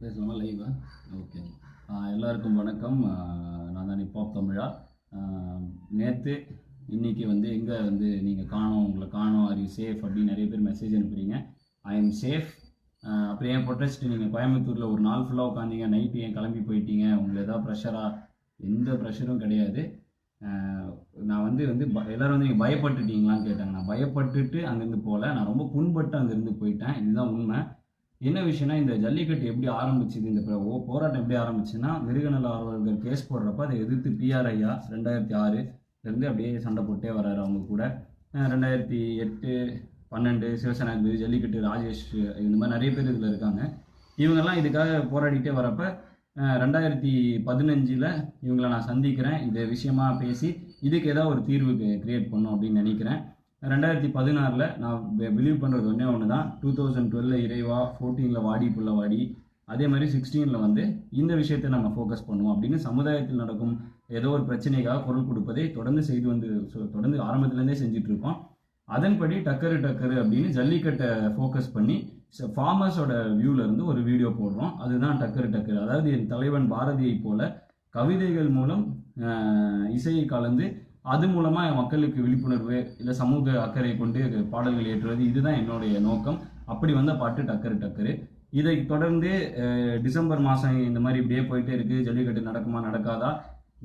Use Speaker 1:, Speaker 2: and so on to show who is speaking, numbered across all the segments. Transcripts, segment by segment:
Speaker 1: பேசலாமா லைவா ஓகே எல்லாருக்கும் வணக்கம். நான் தான் இப்போ தமிழா. நேற்று இன்னைக்கு வந்து எங்கே வந்து நீங்கள் காணோம் உங்களை காணோம் ஆர் யூ சேஃப் அப்படின்னு நிறைய பேர் மெசேஜ் அனுப்புறீங்க. ஐ எம் சேஃப் அப்புறம் ஏன் ப்ரொட்டஸ்ட் நீங்கள் கோயம்புத்தூரில் ஒரு நாள் ஃபுல்லாக உட்காந்தீங்க நைட்டு ஏன் கிளம்பி போயிட்டீங்க? உங்களுக்கு ஏதாவது ப்ரெஷராக எந்த ப்ரெஷரும் கிடையாது. நான் வந்து வந்து ப- எல்லாரும் வந்து நீங்கள் பயப்பட்டுட்டீங்களான்னு கேட்டாங்க. நான் பயப்பட்டுட்டு அங்கேருந்து போகல நான் ரொம்ப புண்பட்டு அங்கேருந்து போயிட்டேன். இதுதான் உண்மை. என்ன விஷயம்னா இந்த ஜல்லிக்கட்டு எப்படி ஆரம்பிச்சுது இந்த ஓ- போராட்டம் எப்படி ஆரம்பிச்சுன்னா மிருகநல ஆர்வலர்கள் கேஸ் போடுறப்ப அதை எதிர்த்து பிஆர் ஐயா ரெண்டாயிரத்தி ஆறுலேருந்து அப்படியே சண்டை போட்டே வர்றாரு அவங்க கூட. ரெண்டாயிரத்தி எட்டு பன்னெண்டு சிவசேனாதிபதி ஜல்லிக்கட்டு ராஜேஷ் இந்த மாதிரி நிறைய பேர் இதில் இருக்காங்க. இவங்கெல்லாம் இதுக்காக போராடிட்டே வரப்ப ரெண்டாயிரத்தி பதினஞ்சில் இவங்களை நான் சந்திக்கிறேன். இதை விஷயமா பேசி இதுக்கு ஏதாவது ஒரு தீர்வு கிரியேட் பண்ணும் அப்படின்னு நினைக்கிறேன். ரெண்டாயிரத்தி பதினாறில் நான் பிலீவ் பண்ணுறது ஒன்றே ஒன்று தான் டூ தௌசண்ட் டுவெலில் இறைவா ஃபோர்டீனில் வாடி புள்ள வாடி அதே மாதிரி சிக்ஸ்டீனில் வந்து இந்த விஷயத்தை நம்ம ஃபோக்கஸ் பண்ணுவோம் அப்படின்னு சமுதாயத்தில் நடக்கும் ஏதோ ஒரு பிரச்சனைக்காக குரல் கொடுப்பதை தொடர்ந்து செய்து வந்து சொ- தொடர்ந்து ஆரம்பத்துலேருந்தே செஞ்சிட்ருக்கோம் அதன்படி டக்கரு டக்கரு அப்படின்னு ஜல்லிக்கட்டை ஃபோக்கஸ் பண்ணி ஃபார்மர்ஸோட வியூவிலேருந்து ஒரு வீடியோ போடுறோம். அதுதான் டக்கரு டக்கரு. அதாவது என் தலைவன் பாரதியை போல கவிதைகள் மூலம் இசையை கலந்து அது மூலமா மக்களுக்கு விழிப்புணர்வு இல்லை சமூக அக்கறை கொண்டு பாடல்கள் ஏற்றுவது இதுதான் என்னுடைய நோக்கம். அப்படி வந்த பாட்டு டக்கரு டக்கரு. இதை தொடர்ந்து டிசம்பர் மாதம் இந்த மாதிரி இப்படியே போயிட்டே இருக்கு. ஜல்லிக்கட்டு நடக்குமா நடக்காதா?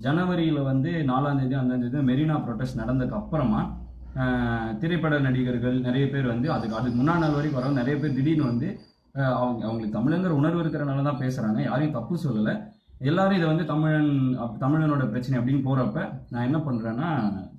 Speaker 1: ஜனவரியில் வந்து நாலாம் தேதி அஞ்சாம் தேதி மெரினா ப்ரொட்டஸ்ட் நடந்ததுக்கு அப்புறமா திரைப்பட நடிகர்கள் நிறைய பேர் வந்து அதுக்கு அதுக்கு முன்னாள் நாள் வரைக்கும் வரவங்க நிறைய பேர் திடீர்னு வந்து அவங்க அவங்களுக்கு தமிழங்கிற உணர்வு இருக்கிறனால தான் பேசுகிறாங்க யாரையும் தப்பு சொல்லலை. எல்லாரும் இதை வந்து தமிழன் அப்- தமிழனோட பிரச்சனை அப்படின்னு போகிறப்ப நான் என்ன பண்ணுறேன்னா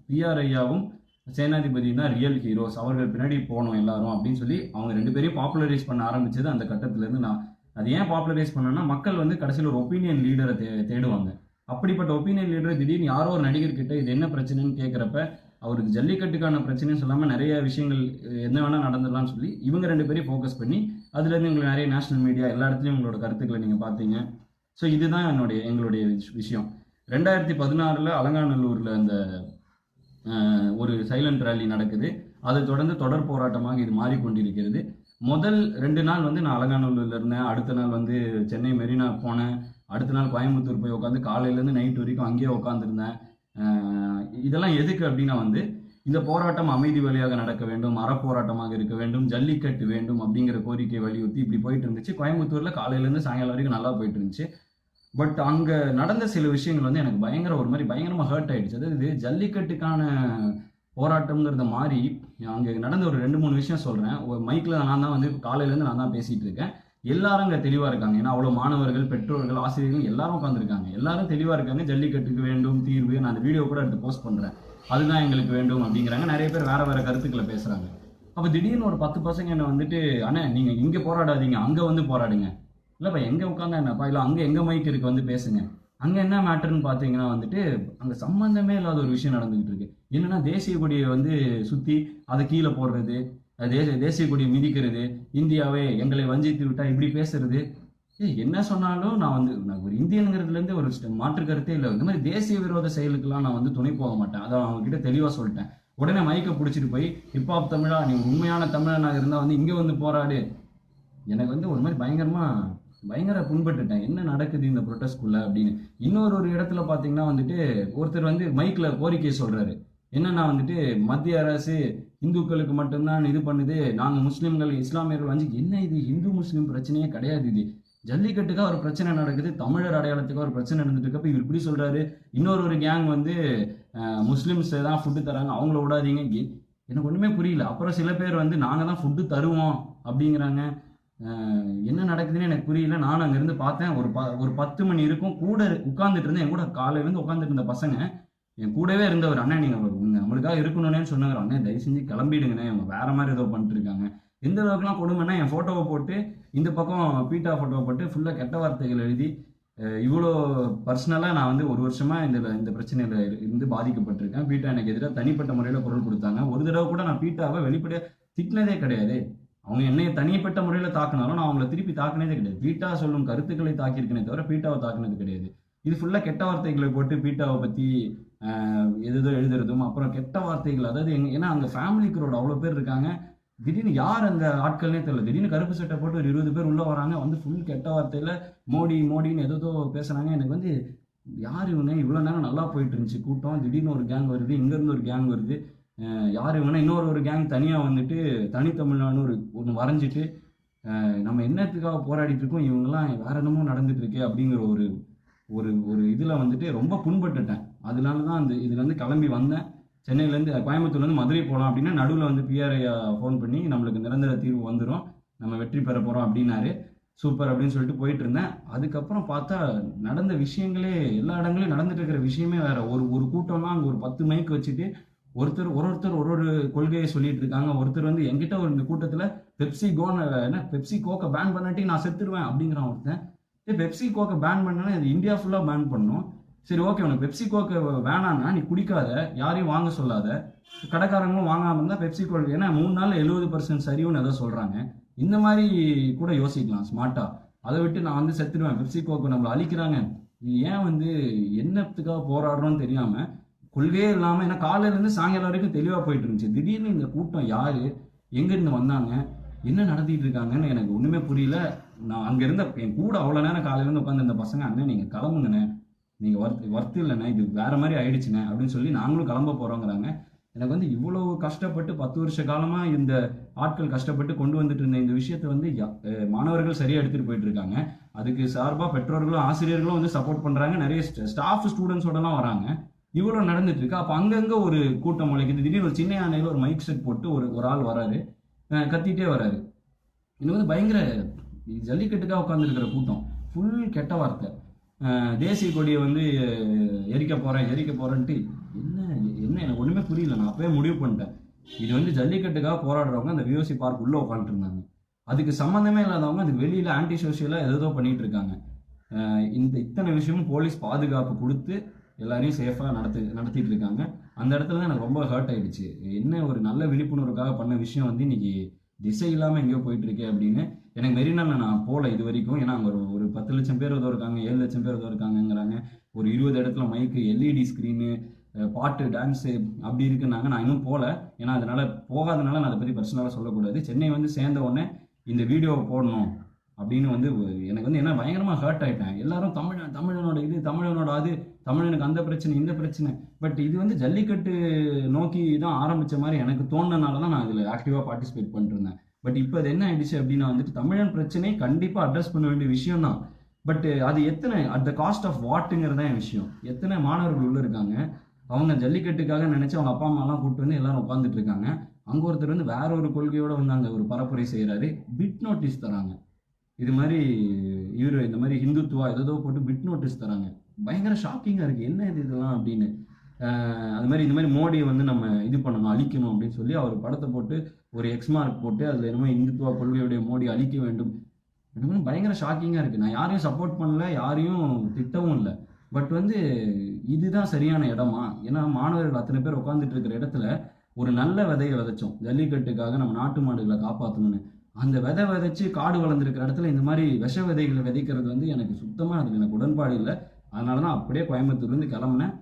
Speaker 1: பிஆர் ஐயாவும் சேனாதிபதி தான் ரியல் ஹீரோஸ் அவர்கள் பின்னாடி போனோம் எல்லாரும் அப்படின்னு சொல்லி அவங்க ரெண்டு பேரையும் பாப்புலரைஸ் பண்ண ஆரம்பிச்சது அந்த கட்டத்திலேருந்து நான். அது ஏன் பாப்புலரைஸ் பண்ணேன்னா மக்கள் வந்து கடைசியில் ஒரு ஒப்பீனியன் லீடரை தே தேடுவாங்க. அப்படிப்பட்ட ஒப்பீனியன் லீடரை திடீர்னு யாரோ ஒரு நடிகர்கிட்ட இது என்ன பிரச்சனைன்னு கேட்குறப்ப அவருக்கு ஜல்லிக்கட்டுக்கான பிரச்சனைன்னு சொல்லாமல் நிறைய விஷயங்கள் என்ன வேணால் நடந்துடலாம்னு சொல்லி இவங்க ரெண்டு பேரையும் ஃபோக்கஸ் பண்ணி அதுலேருந்து உங்களுக்கு நிறைய நேஷனல் மீடியா எல்லா இடத்துலையும் உங்களோட கருத்துக்களை நீங்கள் பார்த்தீங்க. ஸோ இதுதான் என்னுடைய எங்களுடைய விஷயம். ரெண்டாயிரத்தி பதினாறில் அலங்காநல்லூரில் அந்த ஒரு சைலண்ட் ரேலி நடக்குது. அதை தொடர்ந்து தொடர் போராட்டமாக இது மாறிக்கொண்டிருக்கிறது. முதல் ரெண்டு நாள் வந்து நான் அலங்காநல்லூரில் இருந்தேன். அடுத்த நாள் வந்து சென்னை மெரினா போனேன். அடுத்த நாள் கோயம்புத்தூர் போய் உட்காந்து காலையிலேருந்து நைட் வரைக்கும் அங்கேயே உட்காந்துருந்தேன் இதெல்லாம் எதுக்கு அப்படின்னா வந்து இந்த போராட்டம் அமைதி வழியாக நடக்க வேண்டும் அறப்போராட்டமாக இருக்க வேண்டும் ஜல்லிக்கட்டு வேண்டும் அப்படிங்கிற கோரிக்கை வலியுறுத்தி இப்படி போயிட்டு இருந்துச்சு. கோயம்புத்தூரில் காலையிலேருந்து சாயங்காலம் வரைக்கும் நல்லா போயிட்டு இருந்துச்சு. பட் அங்கே நடந்த சில விஷயங்கள் வந்து எனக்கு பயங்கர ஒரு மாதிரி பயங்கரமாக ஹர்ட் ஆயிடுச்சு. அதாவது ஜல்லிக்கட்டுக்கான போராட்டம்ங்கிறத மாதிரி அங்கே நடந்த ஒரு ரெண்டு மூணு விஷயம் சொல்கிறேன் ஒரு மைக்கில் நான் தான் வந்து காலையிலேருந்து நான் தான் பேசிகிட்டு இருக்கேன். எல்லாரும் அங்கே தெளிவாக இருக்காங்க. ஏன்னா அவ்வளோ மாணவர்கள் பெற்றோர்கள் ஆசிரியர்கள் எல்லாரும் உட்காந்துருக்காங்க எல்லாரும் தெளிவாக இருக்காங்க. ஜல்லிக்கட்டுக்கு வேண்டும் தீர்வு நான் அந்த வீடியோ கூட எடுத்து போஸ்ட் பண்ணுறேன் அதுதான் எங்களுக்கு வேண்டும் அப்படிங்கிறாங்க. நிறைய பேர் வேற வேற கருத்துக்களை பேசுகிறாங்க அப்போ திடீர்னு ஒரு பத்து பசங்க என்ன வந்துட்டு அண்ணே நீங்கள் இங்கே போராடாதீங்க. அங்கே வந்து போராடுங்க. இல்லைப்பா எங்கே உட்காந்தா என்னப்பா இல்லை அங்கே எங்கே மைக் இருக்கு? வந்து பேசுங்க. அங்கே என்ன மேட்டர்னு பார்த்தீங்கன்னா வந்துட்டு அங்கே சம்மந்தமே இல்லாத ஒரு விஷயம் நடந்துகிட்டு இருக்கு. என்னன்னா தேசிய கொடியை வந்து சுற்றி அதை கீழே போடுறது தேசிய தேசிய கொடியை மிதிக்கிறது இந்தியாவே எங்களை வஞ்சித்து விட்டா இப்படி பேசுறது. ஏய் என்ன சொன்னாலும் நான் வந்து நான் ஒரு இந்தியனுங்கிறதுலேருந்து ஒரு மாற்று கருத்தே இல்லை. இந்த மாதிரி தேசிய விரோத செயலுக்கெல்லாம் நான் வந்து துணை போக மாட்டேன். அதை அவங்ககிட்ட தெளிவாக சொல்லிட்டேன். உடனே மைக்கை பிடிச்சிட்டு போய் ஹிப்ஹாப் தமிழா நீ உண்மையான தமிழனாக இருந்தால் வந்து இங்கே வந்து போராடு. எனக்கு வந்து ஒரு மாதிரி பயங்கரமாக பயங்கர புண்பட்டுட்டேன். என்ன நடக்குது இந்த ப்ரொட்டஸ்ட்குள்ள அப்படின்னு. இன்னொரு ஒரு இடத்துல பார்த்தீங்கன்னா வந்துட்டு ஒருத்தர் வந்து மைக்கில் கோரிக்கை சொல்கிறாரு என்னன்னா வந்துட்டு மத்திய அரசு இந்துக்களுக்கு மட்டும்தான் இது பண்ணுது. நாங்கள் முஸ்லீம்கள் இஸ்லாமியர்கள் வந்து என்ன இது? இந்து முஸ்லீம் பிரச்சனையே கிடையாது இது. ஜல்லிக்கட்டுக்காக ஒரு பிரச்சனை நடக்குது. தமிழர் அடையாளத்துக்காக ஒரு பிரச்சனை நடந்துட்டு இருக்கப்ப இவர் இப்படி சொல்றாரு. இன்னொரு ஒரு கேங் வந்து முஸ்லிம்ஸ் தான் ஃபுட்டு தராங்க. அவங்கள விடாதீங்க. எனக்கு ஒன்றுமே புரியல. அப்புறம் சில பேர் வந்து நாங்கள் தான் ஃபுட்டு தருவோம் அப்படிங்கிறாங்க. என்ன நடக்குதுன்னு எனக்கு புரியல. நானும் அங்கேருந்து பார்த்தேன். ஒரு ப ஒரு பத்து மணி இருக்கும். கூட உட்காந்துட்டு இருந்தேன். என் கூட காலையில இருந்து உட்காந்துட்டு இருந்த பசங்க என் கூடவே இருந்தவர் அண்ணன் நீங்க உங்க நம்மளுக்காக இருக்கணும்னு சொன்னவர் அண்ணன் தயவு செஞ்சு கிளம்பிடுங்கண்ணே. அவங்க வேற மாதிரி ஏதோ பண்ணிட்டு இருக்காங்க எந்த அளவுக்குலாம் கொடுமைன்னா என் ஃபோட்டோவை போட்டு இந்த பக்கம் பீட்டா ஃபோட்டோவை போட்டு ஃபுல்லாக கெட்ட வார்த்தைகள் எழுதி இவ்வளோ பர்சனலாக நான் வந்து ஒரு வருஷமா இந்த இந்த பிரச்சனையில் இருந்து பாதிக்கப்பட்டிருக்கேன். பீட்டா எனக்கு எதிராக தனிப்பட்ட முறையில் குரல் கொடுத்தாங்க. ஒரு தடவை கூட நான் பீட்டாவை வெளிப்படையாக திட்டினதே கிடையாது. அவங்க என்னைய தனிப்பட்ட முறையில் தாக்குனாலும் நான் அவங்கள திருப்பி தாக்குனதே கிடையாது. பீட்டா சொல்லும் கருத்துக்களை தாக்கியிருக்கனே தவிர பீட்டாவை தாக்குனது கிடையாது. இது ஃபுல்லாக கெட்ட வார்த்தைகளை போட்டு பீட்டாவை பற்றி எதோ எழுதுறதும் அப்புறம் கெட்ட வார்த்தைகள் அதாவது எங்க ஏன்னா அங்கே ஃபேமிலி க்ரோட் அவ்வளோ பேர் இருக்காங்க. திடீர்னு யார் அந்த ஆட்கள்னே தெரியல. திடீர்னு கருப்பு சட்டை போட்டு ஒரு இருபது பேர் உள்ளே வராங்க. வந்து ஃபுல் கெட்ட வார்த்தையில் மோடி மோடின்னு ஏதோ பேசுகிறாங்க எனக்கு வந்து யார் இவங்க? இவ்வளோ நேரம் நல்லா போயிட்டு இருந்துச்சு. கூட்டம் திடீர்னு ஒரு கேங் வருது இங்கேருந்து ஒரு கேங் வருது. யார் இவங்கன்னா இன்னொரு ஒரு கேங் தனியாக வந்துட்டு தனித்தமிழ்நாடு ஒரு ஒன்று வரைஞ்சிட்டு நம்ம என்னத்துக்காக போராடிட்டு இருக்கோம் இவங்கெல்லாம் வேற என்னமோ நடந்துட்டு இருக்கே அப்படிங்கிற ஒரு ஒரு ஒரு இதில் வந்துட்டு ரொம்ப புண்பட்டுட்டேன். அதனால தான் அந்த இதுலேருந்து கிளம்பி வந்தேன். சென்னையிலேருந்து கோயம்புத்தூர்லேருந்து மதுரை போகலாம் அப்படின்னா நடுவில் வந்து பிஆர்ஐயா ஃபோன் பண்ணி நம்மளுக்கு நிரந்தர தீர்வு வந்துடும் நம்ம வெற்றி பெற போகிறோம் அப்படின்னாரு. சூப்பர் அப்படின்னு சொல்லிட்டு போயிட்டு இருந்தேன். அதுக்கப்புறம் பார்த்தா நடந்த விஷயங்களே எல்லா இடங்களையும் நடந்துட்டு இருக்கிற விஷயமே வேற. ஒரு ஒரு கூட்டம்லாம் அங்கே ஒரு பத்து மைக் வச்சுட்டு ஒருத்தர் ஒரு ஒருத்தர் ஒரு ஒரு கொள்கையை சொல்லிட்டு இருக்காங்க. ஒருத்தர் வந்து என்கிட்ட ஒரு இந்த கூட்டத்தில் பெப்சி கோன என்ன பெப்சி கோக்கை பேன் பண்ணாட்டி நான் செத்துருவேன் அப்படிங்கிறான் ஒருத்தன். ஏ பெப்சி கோக்கை பேன் பண்ணனா இது இந்தியா ஃபுல்லாக பேன் பண்ணும். சரி ஓகே உனக்கு பெப்சி கோக்கை வேணான்னா நீ குடிக்காத யாரையும் வாங்க சொல்லாத. கடைக்காரங்களும் வாங்காம இருந்தால் பெப்சி கோல் ஏன்னா மூணு நாளில் எழுபது பர்சன்ட் சரிவுன்னு ஏதோ சொல்கிறாங்க இந்த மாதிரி கூட யோசிக்கலாம் ஸ்மார்ட்டா அதை விட்டு நான் வந்து செத்துடுவேன் பெப்சி கோக்கு நம்மளை அழிக்கிறாங்க. ஏன் வந்து என்னத்துக்காக போராடுறோம்னு தெரியாம கொள்கையே இல்லாமல் ஏன்னா காலையிலேருந்து சாயங்காலம் வரைக்கும் தெளிவாக போயிட்டு இருந்துச்சு. திடீர்னு இந்த கூட்டம் யார்? எங்கேருந்து வந்தாங்க? என்ன நடத்திட்டு இருக்காங்கன்னு எனக்கு ஒன்றுமே புரியல. நான் அங்கே இருந்த என் கூட அவ்வளோ நேரம் காலையிலேருந்து உட்காந்து இந்த பசங்க அண்ணன் நீங்கள் கிளம்புங்கண்ணே. நீங்கள் ஒர்த் ஒர்த்து இல்லைண்ணே. இது வேறு மாதிரி ஆயிடுச்சுண்ணே அப்படின்னு சொல்லி நாங்களும் கிளம்ப போகிறோங்கிறாங்க எனக்கு வந்து இவ்வளவு கஷ்டப்பட்டு பத்து வருஷ காலமாக இந்த ஆட்கள் கஷ்டப்பட்டு கொண்டு வந்துட்டு இருந்த இந்த விஷயத்தை வந்து யா- மாணவர்கள் சரியாக எடுத்துகிட்டு போயிட்டு இருக்காங்க. அதுக்கு சார்பாக பெற்றோர்களும் ஆசிரியர்களும் வந்து சப்போர்ட் பண்ணுறாங்க நிறைய ஸ்டாஃப் ஸ்டூடெண்ட்ஸோடலாம் வராங்க. இவ்வளவு நடந்துட்டு இருக்கு அப்ப அங்கங்க ஒரு கூட்டம் முளைக்குது. திடீர்னு ஒரு சின்ன யானையில ஒரு மைக் செட் போட்டு ஒரு ஒரு ஆள் வராரு. கத்திட்டே வராரு. இது வந்து பயங்கர ஜல்லிக்கட்டுக்காக உட்காந்துருக்கிற கூட்டம். ஃபுல் கெட்ட வார்த்தை. தேசிய கொடியை வந்து எரிக்க போறேன் எரிக்க போறேன்ட்டு என்ன என்ன எனக்கு ஒண்ணுமே புரியல. நான் அப்பவே முடிவு பண்ணிட்டேன். இது வந்து ஜல்லிக்கட்டுக்காக போராடுறவங்க அந்த விஓசி பார்க் உள்ள உட்காந்துட்டு இருந்தாங்க. அதுக்கு சம்மந்தமே இல்லாதவங்க அதுக்கு வெளியில ஆன்டி சோசியலா ஏதோ பண்ணிட்டு இருக்காங்க. இந்த இத்தனை விஷயமும் போலீஸ் பாதுகாப்பு கொடுத்து எல்லாரையும் சேஃபாக நடத்து நடத்திட்டு இருக்காங்க. அந்த இடத்துல தான் எனக்கு ரொம்ப ஹர்ட் ஆயிடுச்சு. என்ன ஒரு நல்ல விழிப்புணர்வுக்காக பண்ண விஷயம் வந்து இன்னைக்கு திசை இல்லாமல் எங்கேயோ போயிட்டு இருக்கே அப்படின்னு எனக்கு மெரினால நான் போகல இது வரைக்கும். ஏன்னா அங்கே ஒரு ஒரு பத்து லட்சம் பேர் ஏதோ இருக்காங்க ஏழு லட்சம் பேர் ஏதோ இருக்காங்கங்கிறாங்க. ஒரு இருபது இடத்துல மைக்கு எல்இடி ஸ்க்ரீனு பாட்டு டான்ஸு அப்படி இருக்குன்னாங்க. நான் இன்னும் போகல ஏன்னா அதனால போகாதனால நான் அதை பற்றி பர்சனலாக சொல்லக்கூடாது. சென்னை வந்து சேர்ந்த உடனே இந்த வீடியோவை போடணும். அப்படின்னு வந்து எனக்கு வந்து என்ன பயங்கரமாக ஹர்ட் ஆகிட்டேன் எல்லாரும் தமிழன் தமிழனோட இது தமிழனோட அது தமிழனுக்கு அந்த பிரச்சனை இந்த பிரச்சனை. பட் இது வந்து ஜல்லிக்கட்டு நோக்கி தான் ஆரம்பிச்ச மாதிரி எனக்கு தோணுனால தான் நான் இதில் ஆக்டிவாக பார்ட்டிசிபேட் பண்ணிருந்தேன் பட் இப்போ அது என்ன ஆயிடுச்சு அப்படின்னா வந்துட்டு தமிழன் பிரச்சனை கண்டிப்பாக அட்ரஸ் பண்ண வேண்டிய விஷயம் தான். பட் அது எத்தனை அட் த காஸ்ட் ஆஃப் வாட்டுங்கிறது தான் என் விஷயம். எத்தனை மாணவர்கள் உள்ளே இருக்காங்க. அவங்க ஜல்லிக்கட்டுக்காக நினச்சி அவங்க அப்பா அம்மாலாம் கூப்பிட்டு வந்து எல்லாரும் உட்காந்துட்டு இருக்காங்க. அங்கே ஒருத்தர் வந்து வேற ஒரு கொள்கையோடு வந்து அங்கே ஒரு பரப்புரை செய்கிறாரு பிட் நோட்டீஸ் தராங்க. இது மாதிரி இவர் இந்த மாதிரி ஹிந்துத்துவா ஏதோ போட்டு பிட் நோட்டீஸ் தராங்க. பயங்கர ஷாக்கிங்காக இருக்குது என்ன இது இதெல்லாம் அப்படின்னு. அது மாதிரி இந்த மாதிரி மோடியை வந்து நம்ம இது பண்ணணும் அழிக்கணும் அப்படின்னு சொல்லி அவர் படத்தை போட்டு ஒரு எக்ஸ் மார்க் போட்டு அதில் என்னமோ இந்துத்துவா கொள்கையுடைய மோடி அழிக்க வேண்டும். எனக்கு பயங்கர ஷாக்கிங்காக இருக்குது நான் யாரையும் சப்போர்ட் பண்ணல யாரையும் திட்டவும் இல்லை. பட் வந்து இதுதான் சரியான இடமா? ஏன்னா மாணவர்கள் அத்தனை பேர் உட்காந்துட்டு இருக்கிற இடத்துல ஒரு நல்ல விதையை விதைச்சோம். ஜல்லிக்கட்டுக்காக நம்ம நாட்டு மாடுகளை காப்பாற்றணும்னு அந்த விதை விதைச்சு காடு வளர்ந்துருக்கிற இடத்துல இந்த மாதிரி விஷ விதைகளை விதைக்கிறது வந்து எனக்கு சுத்தமாக அதுக்கு எனக்கு உடன்பாடு இல்லை. அதனால தான் அப்படியே கோயம்புத்தூர்லேருந்து கிளம்புனேன்.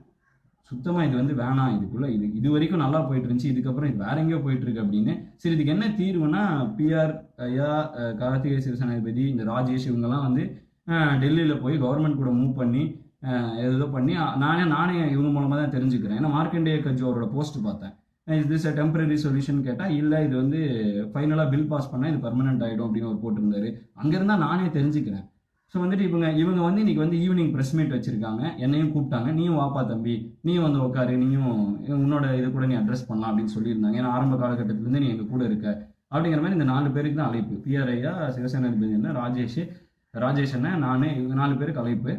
Speaker 1: சுத்தமாக இது வந்து வேணாம் இதுக்குள்ளே இது இது வரைக்கும் நல்லா போயிட்டு இருந்துச்சு இதுக்கப்புறம் இது வேற எங்கேயோ போயிட்டு இருக்கு அப்படின்னு. சரி இதுக்கு என்ன தீர்வுனா பிஆர் ஐயா கார்த்திகை சிவசேனாதிபதி இந்த ராஜேஷ் இவங்கெல்லாம் வந்து டெல்லியில் போய் கவர்மெண்ட் கூட மூவ் பண்ணி ஏதோ பண்ணி நானே நானே இவங்க மூலமாக தான் தெரிஞ்சுக்கிறேன். ஏன்னா மார்க்கண்டேய கட்சி அவரோட போஸ்ட் பார்த்தேன். Is this a temporary solution கேட்டால் இல்லை இது வந்து ஃபைனலாக பில் பாஸ் பண்ணால் இது பர்மனெண்ட் ஆகிடும் அப்படின்னு அவர் போட்டிருந்தாரு. அங்கேருந்தா நானே தெரிஞ்சுக்கிறேன். ஸோ வந்துட்டு இவங்க இவங்க வந்து இன்னைக்கு வந்து ஈவினிங் ப்ரெஸ் மீட் வச்சிருக்காங்க. என்னையும் கூப்பிட்டாங்க. நீயும் வாப்பா தம்பி. நீயும் வந்து உட்காரு நீயும் உன்னோட இது கூட நீ அட்ரஸ் பண்ணலாம் அப்படின்னு சொல்லியிருந்தாங்க. ஏன்னா ஆரம்ப காலகட்டத்திலேருந்து நீ எங்கள் கூட இருக்க. அப்படிங்கிற மாதிரி இந்த நாலு பேருக்கு தான் அழைப்பு. பிஆர்ஐயா சிவசேனா ராஜேஷ் ராஜேஷ் அண்ணன் நான் இவங்க நாலு பேருக்கு அழைப்பு.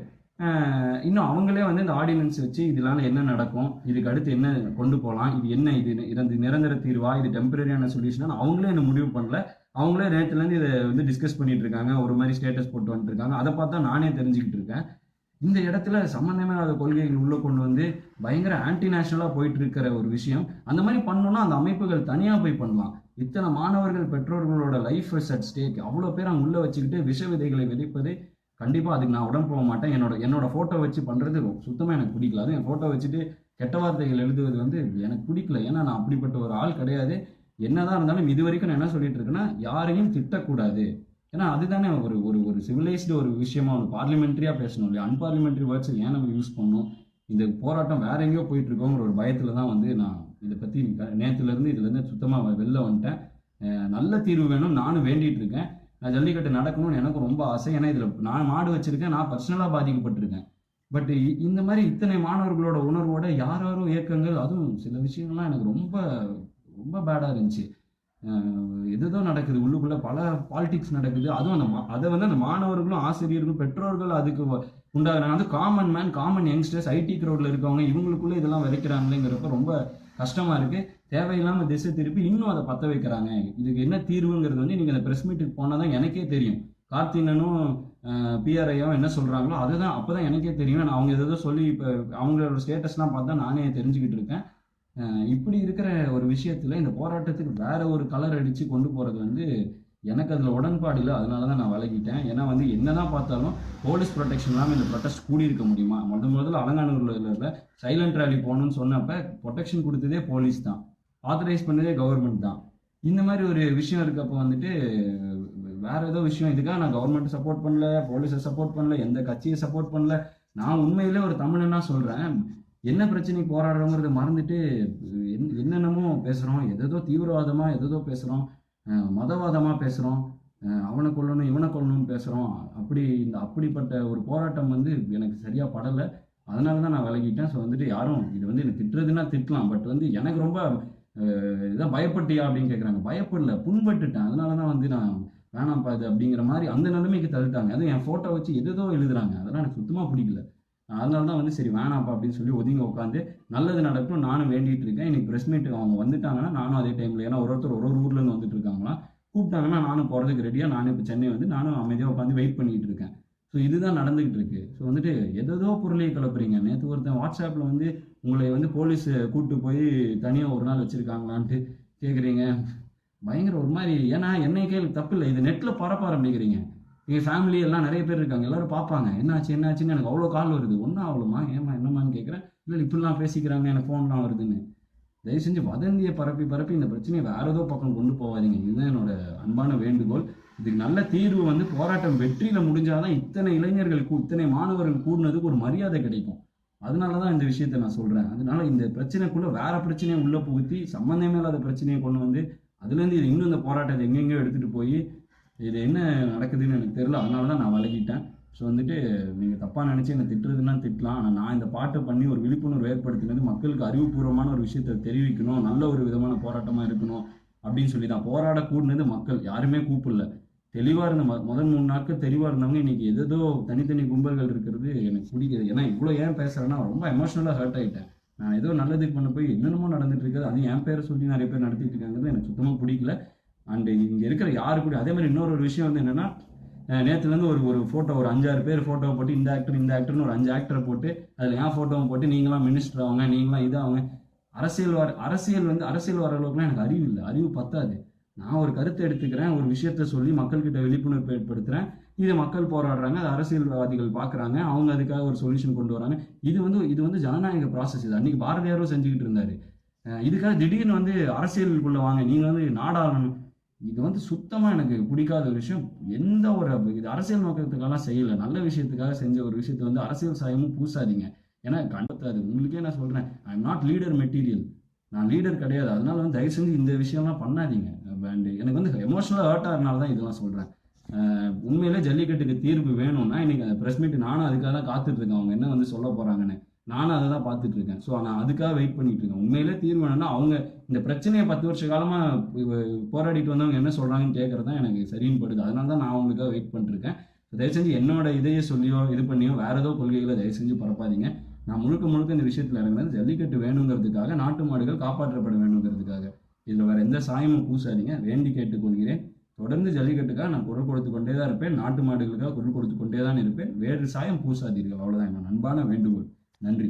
Speaker 1: இன்னும் அவங்களே வந்து இந்த ஆர்டினன்ஸ் வச்சு இதனால என்ன நடக்கும்? இதுக்கு அடுத்து என்ன கொண்டு போகலாம் இது என்ன? இது இது நிரந்தர தீர்வா? இது டெம்பரரியான சொல்யூஷனா அவங்களே என்ன முடிவு பண்ணல. அவங்களே நேற்றுலேருந்து இதை வந்து டிஸ்கஸ் பண்ணிட்டு இருக்காங்க. ஒரு மாதிரி ஸ்டேட்டஸ் போட்டு வந்துட்டு இருக்காங்க. அதை பார்த்தா நானே தெரிஞ்சுக்கிட்டு இருக்கேன். இந்த இடத்துல சம்மந்தமே இல்லாத கொள்கைகள் உள்ள கொண்டு வந்து பயங்கர ஆன்டி நேஷனலாக போயிட்டு இருக்கிற ஒரு விஷயம். அந்த மாதிரி பண்ணோம்னா அந்த அமைப்புகள் தனியாக போய் பண்ணலாம். இத்தனை மாணவர்கள் பெற்றோர்களோட லைஃப் அட் ஸ்டேக் அவ்வளோ பேர் அவங்க உள்ள வச்சுக்கிட்டு விஷ விதைகளை விதைப்பது கண்டிப்பாக அதுக்கு நான் உடன் போக மாட்டேன். என்னோட என்னோட ஃபோட்டோ வச்சு பண்ணுறது சுத்தமாக எனக்கு பிடிக்கல. அதுவும் என் ஃபோட்டோ வச்சுட்டு கெட்ட வார்த்தைகள் எழுதுவது வந்து எனக்கு பிடிக்கல. ஏன்னா நான் அப்படிப்பட்ட ஒரு ஆள் கிடையாது. என்னதான் இருந்தாலும் இது வரைக்கும் நான் என்ன சொல்லிட்டு இருக்கேன்னா யாரையும் திட்டக்கூடாது. ஏன்னா அதுதானே ஒரு ஒரு ஒரு சிவிலைஸ்டு ஒரு விஷயமா ஒரு பார்லிமெண்ட்ரியாக பேசணும் இல்லையா? அன்பார்லிமெண்ட்ரி வேர்ட்ஸ் ஏன் நம்ம யூஸ் பண்ணணும்? இந்த போராட்டம் வேற எங்கேயோ போயிட்டு இருக்கோங்கிற ஒரு பயத்தில் தான் வந்து நான் இதை பற்றி நேற்றுலேருந்து இதுலேருந்து சுத்தமாக வெளில வந்துட்டேன். நல்ல தீர்வு வேணும் நானும் வேண்டிகிட்டு இருக்கேன். ஜல்லிக்கட்டு நடக்கணும்னு எனக்கு ரொம்ப ஆசை. ஏன்னா இதில் நான் மாடு வச்சிருக்கேன் நான் பர்சனலாக பாதிக்கப்பட்டிருக்கேன். பட் இந்த மாதிரி இத்தனை மாணவர்களோட உணர்வோட யார் யாரோ இயக்கங்கள் அதுவும் சில விஷயங்கள்லாம் எனக்கு ரொம்ப ரொம்ப பேடாக இருந்துச்சு. எதுதான் எதுதோ நடக்குது உள்ளுக்குள்ள பல பாலிடிக்ஸ் நடக்குது. அதுவும் அந்த மா- அதை வந்து அந்த மாணவர்களும் ஆசிரியர்களும் பெற்றோர்கள் அதுக்கு உண்டாகிறாங்க. அது common man common youngsters IT க்ரௌட்ல இருக்கவங்க இவங்களுக்குள்ள இதெல்லாம் விதைக்கிறாங்களேங்கிறப்ப ரொம்ப கஷ்டமா இருக்கு. தேவையில்லாமல் திசை திருப்பி இன்னும் அதை பற்ற வைக்கிறாங்க. இதுக்கு என்ன தீர்வுங்கிறது வந்து நீங்கள் அந்த ப்ரெஸ் மீட்டுக்கு போனால் தான் எனக்கே தெரியும். கார்த்தினனும் பிஆர்ஐயும் என்ன சொல்றாங்களோ அதுதான் அப்பதான் எனக்கே தெரியும். நான் அவங்க ஏதோ சொல்லி இப்போ அவங்களோட ஸ்டேட்டஸ்லாம் பார்த்தா நானே தெரிஞ்சுக்கிட்டு இருக்கேன். இப்படி இருக்கிற ஒரு விஷயத்தில் இந்த போராட்டத்துக்கு வேற ஒரு கலர் அடித்து கொண்டு போகிறது வந்து எனக்கு அதில் உடன்பாடு இல்லை. அதனால தான் நான் விலகிட்டேன். ஏன்னா வந்து என்னதான் பார்த்தாலும் போலீஸ் ப்ரொடெக்ஷன் இல்லாமல் இந்த ப்ரொடெஸ்ட் கூடி இருக்க முடியுமா? முதல் முதல்ல அலங்காநல்லூர்ல சைலண்ட் ரேலி போகணும்னு சொன்னப்ப ப்ரொடெக்ஷன் கொடுத்ததே போலீஸ் தான். ஆத்தரைஸ் பண்ணதே கவர்மெண்ட் தான். இந்த மாதிரி ஒரு விஷயம் இருக்கப்போ வந்துட்டு வேற ஏதோ விஷயம் இதுக்காக நான் கவர்மெண்ட் சப்போர்ட் பண்ணல போலீஸை சப்போர்ட் பண்ணல எந்த கட்சியை சப்போர்ட் பண்ணல. நான் உண்மையிலே ஒரு தமிழனா சொல்றேன். என்ன பிரச்சனைக்கு போராடுறோங்கிறத மறந்துட்டு என்னென்னமோ பேசுறோம். எதோ தீவிரவாதமா எதேதோ பேசுறோம். மதவாதமாக மதவாதமா பேசுறோம். அவனை கொல்லணும் இவனை கொல்லணும்னு பேசுறோம். அப்படி இந்த அப்படிப்பட்ட ஒரு போராட்டம் வந்து எனக்கு சரியா படலை. அதனால தான் நான் விலகிட்டேன். ஸோ வந்துட்டு யாரும் இது வந்து எனக்கு திட்டுறதுன்னா திட்டலாம். பட் வந்து எனக்கு ரொம்ப இதான் பயப்பட்டியா அப்படின்னு கேட்குறாங்க பயப்படல புண்பட்டுட்டேன். அதனால தான் வந்து நான் வேணாம்ப்பா இது அப்படிங்கிற மாதிரி அந்த நிலைமைக்கு தள்ளிட்டாங்க. அதுவும் என் ஃபோட்டோ வச்சு எதேதோ எழுதுறாங்க. அதெல்லாம் எனக்கு சுத்தமாக பிடிக்கல. அதனால தான் வந்து சரி வேணாம்ப்பா அப்படின்னு சொல்லி ஒதுங்கி உட்காந்து நல்லது நடக்கும் நானும் வேண்டிட்டு இருக்கேன். இன்னைக்கு ப்ரெஸ் மீட்டுக்கு அவங்க வந்துட்டாங்கன்னா நானும் அதே டைமில் ஏன்னா ஒரு ஒருத்தர் ஒரு ஒரு ஊர்லேருந்து வந்துட்டு இருக்காங்களா கூப்பிட்டாங்கன்னா நானும் போகிறதுக்கு ரெடியாக நானும் இப்போ சென்னை வந்து நானும் அமைதியாக உட்காந்து வெயிட் பண்ணிகிட்டு இருக்கேன். ஸோ இதுதான் நடந்துகிட்டு இருக்கு ஸோ வந்துட்டு எதோ பொருளையும் கிளப்புறீங்க. நேற்று ஒருத்தன் வாட்ஸ்அப்பில் வந்து உங்களை வந்து போலீஸ் கூப்பிட்டு போய் தனியாக ஒரு நாள் வச்சுருக்காங்களான்ட்டு கேட்குறீங்க பயங்கர ஒரு மாதிரி ஏன்னா என்னை கேள்வி தப்பு இல்லை. இது நெட்டில் பரப்ப ஆரம்பிக்கிறீங்க. எங்கள் ஃபேமிலி எல்லாம் நிறைய பேர் இருக்காங்க. எல்லாரும் பார்ப்பாங்க. என்னாச்சு என்னாச்சுன்னு எனக்கு அவ்வளோ கால் வருது. ஒன்றும் அவ்வளோமா ஏமா என்னமான்னு கேட்குறேன் இல்லை இப்படிலாம் பேசிக்கிறாங்க. எனக்கு ஃபோன்லாம் வருதுன்னு. தயவு செஞ்சு வதந்தியை பரப்பி பரப்பி இந்த பிரச்சனையை வேறு ஏதோ பக்கம் கொண்டு போகாதீங்க. இதுதான் என்னோட அன்பான வேண்டுகோள். இதுக்கு நல்ல தீர்வு வந்து போராட்டம் வெற்றியில முடிஞ்சாதான் இத்தனை இளைஞர்களுக்கு இத்தனை மாணவர்கள் கூடினதுக்கு ஒரு மரியாதை கிடைக்கும். அதனால தான் இந்த விஷயத்த நான் சொல்றேன். அதனால இந்த பிரச்சனைக்குள்ள வேற பிரச்சனையை உள்ள புகுத்தி சம்பந்தமே இல்லாத பிரச்சனையை கொண்டு வந்து அதுலேருந்து இது இன்னும் இந்த போராட்டத்தை எங்கெங்கேயோ எடுத்துட்டு போய் இது என்ன நடக்குதுன்னு எனக்கு தெரியல. அதனால தான் நான் விலகிட்டேன். ஸோ வந்துட்டு நீங்கள் தப்பாக நினச்சி என்னை திட்டுறதுன்னா திட்டலாம். ஆனால் நான் இந்த பாட்டை பண்ணி ஒரு விழிப்புணர்வு ஏற்படுத்தினது மக்களுக்கு அறிவுபூர்வமான ஒரு விஷயத்தை தெரிவிக்கணும். நல்ல ஒரு விதமான போராட்டமாக இருக்கணும் அப்படின்னு சொல்லி தான் போராட கூடினது மக்கள். யாருமே கூப்பிடல. தெளிவாக இருந்த முதல் மூணு நாட்கள் தெளிவாக இருந்தவங்க இன்னைக்கு எதோ தனித்தனி கும்பல்கள் இருக்கிறது எனக்கு பிடிக்குது. ஏன்னா இவ்வளோ ஏன் பேசுகிறேன்னா ரொம்ப எமோஷனலாக ஹர்ட் ஆகிட்டேன் நான் ஏதோ நல்லதுக்கு பண்ண போய் என்னென்னமோ நடந்துட்டு இருக்குது. அது என் பேரை சொல்லி நிறைய பேர் நடத்திட்டு இருக்காங்கிறது எனக்கு சுத்தமாக பிடிக்கல. அண்டு இங்கே இருக்கிற யாரு கூட அதே மாதிரி இன்னொரு ஒரு விஷயம் வந்து என்னென்னா நேற்றுலேருந்து ஒரு ஒரு ஃபோட்டோ ஒரு அஞ்சாறு பேர் ஃபோட்டோவை போட்டு இந்த ஆக்டர் இந்த ஆக்டர்னு ஒரு அஞ்சு ஆக்டரை போட்டு அதில் என் ஃபோட்டோவை போட்டு நீங்களாம் மினிஸ்டர் ஆவாங்க நீங்களாம் இதாகுங்க அரசியல் வர அரசியல் வந்து அரசியல் வர அளவுக்குலாம் எனக்கு அறிவு இல்லை. அறிவு பத்தாது. நான் ஒரு கருத்தை எடுத்துக்கிறேன் ஒரு விஷயத்த சொல்லி மக்கள்கிட்ட விழிப்புணர்வு ஏற்படுத்துறேன். இதை மக்கள் போராடுறாங்க அது அரசியல்வாதிகள் பார்க்குறாங்க அவங்க அதுக்காக ஒரு சொல்யூஷன் கொண்டு வராங்க. இது வந்து இது வந்து ஜனநாயக ப்ராசஸ் இது. அன்றைக்கி பாரதியாரும் செஞ்சுக்கிட்டு இருந்தாரு. இதுக்காக திடீர்னு வந்து அரசியலுக்குள்ளே வாங்க நீங்கள் வந்து நாடாளணும் இது வந்து சுத்தமாக எனக்கு பிடிக்காத ஒரு விஷயம். எந்த ஒரு இது அரசியல் நோக்கத்துக்கெல்லாம் செய்யலை. நல்ல விஷயத்துக்காக செஞ்ச ஒரு விஷயத்தை வந்து அரசியல் சாயமும் பூசாதீங்க. ஏன்னா கண்டத்தாது உங்களுக்கே நான் சொல்கிறேன் I am not leader material நான் லீடர் கிடையாது. அதனால வந்து தயவு செஞ்சு இந்த விஷயம்லாம் பண்ணாதீங்க அண்ட் எனக்கு வந்து எமோஷனலாக ஹர்ட் ஆகிறனால தான் இதெல்லாம் சொல்கிறேன் உண்மையிலே ஜல்லிக்கட்டுக்கு தீர்வு வேணும்னா இன்னைக்கு அந்த ப்ரெஸ் மீட் நானும் அதுக்காக தான் காத்துட்ருக்கேன் அவங்க என்ன வந்து சொல்ல போகிறாங்கன்னு நானும் அதை தான் பார்த்துட்டு இருக்கேன். ஸோ நான் அதுக்காக வெயிட் பண்ணிட்டு இருக்கேன். உண்மையிலே தீர்வு வேணும்னா அவங்க இந்த பிரச்சனையை பத்து வருஷ காலமாக போராடிட்டு வந்தவங்க என்ன சொல்கிறாங்கன்னு கேட்குறது தான் எனக்கு சரின்னு படுது. அதனால தான் நான் அவங்களுக்காக வெயிட் பண்ணிருக்கேன் தயவு செஞ்சு என்னோட இதையே சொல்லியோ இது பண்ணியோ வேற ஏதோ கொள்கைகளை தயவு செஞ்சு பரப்பாதீங்க. நான் முழுக்க முழுக்க இந்த விஷயத்தில் இறங்குனது ஜல்லிக்கட்டு வேணுங்கிறதுக்காக நாட்டு மாடுகள் காப்பாற்றப்பட வேணுங்கிறதுக்காக. இதில் வேறு எந்த சாயமும் பூசாதீங்க. வேண்டி கேட்டுக்கொள்கிறேன். தொடர்ந்து ஜல்லிக்கட்டுக்காக நான் குரல் கொடுத்து கொண்டே தான் இருப்பேன். நாட்டு மாடுகளுக்காக குரல் கொடுத்து கொண்டே தான் இருப்பேன். வேறு சாயம் பூசாதீர்கள். அவ்வளோதான் என்னோட அன்பான வேண்டுகோள். நன்றி.